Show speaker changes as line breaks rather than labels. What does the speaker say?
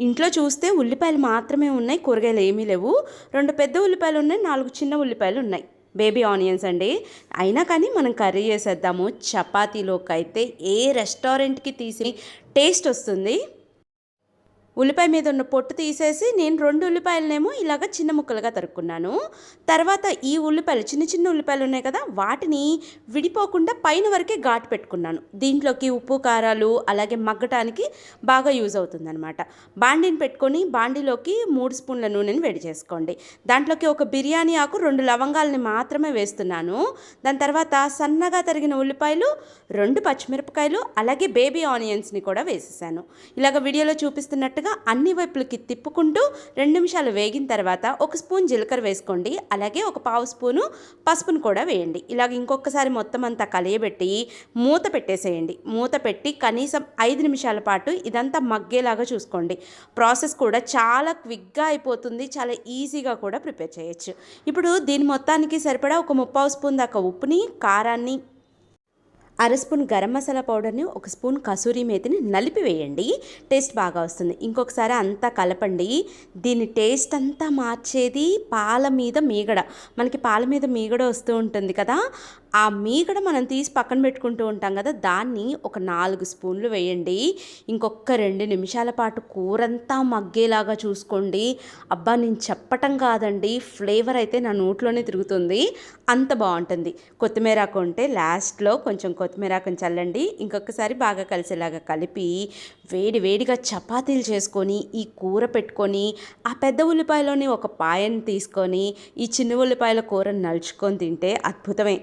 ఇంట్లో చూస్తే ఉల్లిపాయలు మాత్రమే ఉన్నాయి కూరగాయలు ఏమీ లేవు. రెండు పెద్ద ఉల్లిపాయలు ఉన్నాయి నాలుగు చిన్న ఉల్లిపాయలు ఉన్నాయి. బేబీ ఆనియన్స్ అండి. అయినా కానీ మనం కర్రీ చేసేద్దాము. చపాతీలోకి అయితే ఏ రెస్టారెంట్కి తీసి టేస్ట్ వస్తుంది. ఉల్లిపాయ మీద ఉన్న పొట్టు తీసేసి నేను రెండు ఉల్లిపాయలనేమో ఇలాగ చిన్న ముక్కలుగా తరుక్కున్నాను. తర్వాత ఈ ఉల్లిపాయలు చిన్న చిన్న ఉల్లిపాయలు ఉన్నాయి కదా వాటిని విడిపోకుండా పైన వరకే ఘాటు పెట్టుకున్నాను. దీంట్లోకి ఉప్పు కారాలు అలాగే మగ్గటానికి బాగా యూజ్ అవుతుందన్నమాట. బాండీని పెట్టుకొని బాండీలోకి మూడు స్పూన్ల నూనెని వేడి చేసుకోండి. దాంట్లోకి ఒక బిర్యానీ ఆకు రెండు లవంగాలని మాత్రమే వేస్తున్నాను. దాని తర్వాత సన్నగా తరిగిన ఉల్లిపాయలు రెండు పచ్చిమిరపకాయలు అలాగే బేబీ ఆనియన్స్ని కూడా వేసేసాను. ఇలాగ వీడియోలో చూపిస్తున్నట్టుగా అన్ని వైపులకి తిప్పుకుంటూ రెండు నిమిషాలు వేగిన తర్వాత ఒక స్పూన్ జీలకర్ర వేసుకోండి. అలాగే ఒక పావు స్పూను పసుపును కూడా వేయండి. ఇలాగ ఇంకొకసారి మొత్తం అంతా కలియబెట్టి మూత పెట్టేసేయండి. మూత పెట్టి కనీసం ఐదు నిమిషాల పాటు ఇదంతా మగ్గేలాగా చూసుకోండి. ప్రాసెస్ కూడా చాలా క్విక్గా అయిపోతుంది. చాలా ఈజీగా కూడా ప్రిపేర్ చేయొచ్చు. ఇప్పుడు దీని మొత్తానికి సరిపడా ఒక ముప్పావు స్పూన్ దాకా ఉప్పుని కారాన్ని అర స్పూన్ గరం మసాలా పౌడర్ని ఒక స్పూన్ కసూరి మేతిని నలిపి వేయండి. టేస్ట్ బాగా వస్తుంది. ఇంకొకసారి అంతా కలపండి. దీని టేస్ట్ అంతా మార్చేది పాల మీద మీగడ. మనకి పాల మీద మీగడ వస్తూ ఉంటుంది కదా? ఆ మీగడ మనం తీసి పక్కన పెట్టుకుంటూ ఉంటాం కదా? దాన్ని ఒక నాలుగు స్పూన్లు వేయండి. ఇంకొక రెండు నిమిషాల పాటు కూరంతా మగ్గేలాగా చూసుకోండి. అబ్బా నేను చెప్పటం కాదండి. ఫ్లేవర్ అయితే నా నోట్లోనే తిరుగుతుంది. అంత బాగుంటుంది. కొత్తిమీర కొంటే లాస్ట్లో కొంచెం కొత్తిమీర కొత్తిమీరాకుని చల్లండి. ఇంకొకసారి బాగా కలిసేలాగా కలిపి వేడి వేడిగా చపాతీలు చేసుకొని ఈ కూర పెట్టుకొని ఆ పెద్ద ఉల్లిపాయలోని ఒక పాయని తీసుకొని ఈ చిన్న ఉల్లిపాయల కూరని నలుచుకొని తింటే అద్భుతమే.